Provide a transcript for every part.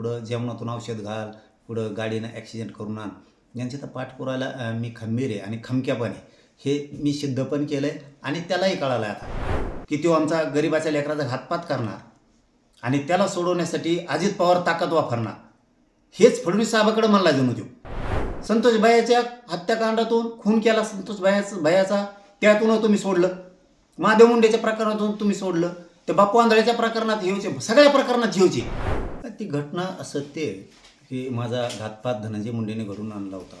पुढं जेवणातून औषध घाल पुढं गाडीनं ॲक्सिडेंट करून आण. यांच्या तर पाठपुराला मी खंबीर आहे आणि खमक्यापणे हे मी सिद्ध पण केलं आहे आणि त्यालाही कळालं आहे आता की तो आमचा गरिबाच्या लेकराचा घातपात करणार आणि त्याला सोडवण्यासाठी अजित पवार ताकद वापरणार. हेच फडणवीस साहेबाकडे म्हणला जणू तो संतोष भयाच्या हत्याकांडातून खून केला संतोष भयाचा भयाचा. त्यातून तुम्ही सोडलं. महादेव मुंडेच्या प्रकरणातून तुम्ही सोडलं. ते बापू आंधळेच्या प्रकरणात येऊचे सगळ्या प्रकरणात घेऊचे ती घटना असत्य आहे की माझा घातपात धनंजय मुंडेने घडून आणला होता.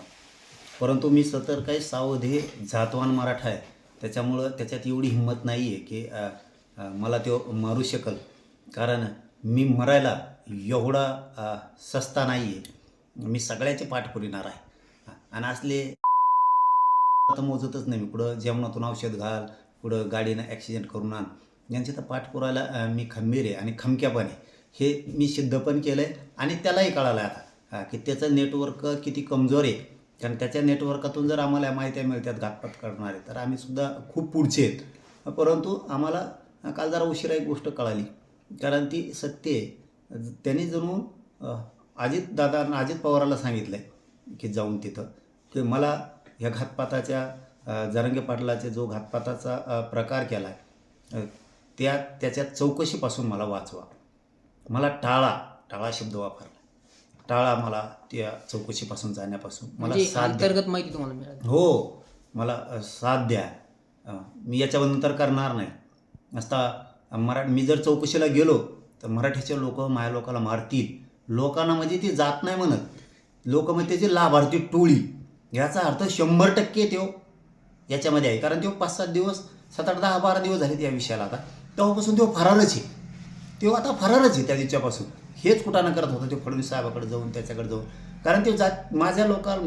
परंतु मी सतर काही सावध हे जातवान मराठा आहे. त्याच्यामुळं त्याच्यात एवढी हिंमत नाही आहे की मला तो मारू शकल. कारण मी मरायला एवढा सस्ता नाही आहे मी सगळ्याचे पाठ पुरिणार आहे. आणि असले आता मोजतच नाही मी. कुठं जेवणातून औषध घाल कुठं गाडीनं ॲक्सिडेंट करून आण. यांचे तर पाठपुराला मी खंबीर आहे आणि खमक्यापणे हे मी सिद्ध पण केलं आहे आणि त्यालाही कळालं आहे आता. हा, की त्याचं नेटवर्क किती कमजोर आहे. कारण त्याच्या नेटवर्कातून जर आम्हाला माहित्या मिळतात घातपात करणारे तर आम्हीसुद्धा खूप पुढचे आहेत. परंतु आम्हाला काल जरा उशिरा एक गोष्ट कळाली. कारण ती सत्य आहे. त्यांनी जणू अजित दादा अजित पवाराला सांगितलं आहे की जाऊन तिथं. की मला ह्या घातपाताच्या जरंगे पाटलाचे जो घातपाताचा प्रकार केला आहे त्या त्याच्या चौकशीपासून मला वाचवा. मला टाळा टाळा शब्द वापरला. टाळा मला त्या चौकशीपासून जाण्यापासून मला म्हणजे साथ अंतर्गत माहिती तुम्हाला मिळाली. हो मला साथ द्या. मी याच्यानंतर करणार नाही. असता मरा मी जर चौकशीला गेलो तर मराठीचे लोक माझ्या लोकाला मारतील. लोकांना म्हणजे ती जात नाही म्हणत. लोक म्हणजे त्याची लाभार्थी टोळी. याचा अर्थ शंभर टक्के तो याच्यामध्ये आहे. कारण तो पाच सात दिवस सात आठ दहा बारा दिवस झाले त्या विषयाला आता. तेव्हापासून तो फरारच आहे. तो आता फरारच आहे त्या दिवसापासून. हेच कुठानं करत होता तो फडणवीस साहेबाकडे जाऊन त्याच्याकडे जाऊन. कारण ते जात माझ्या लोकांना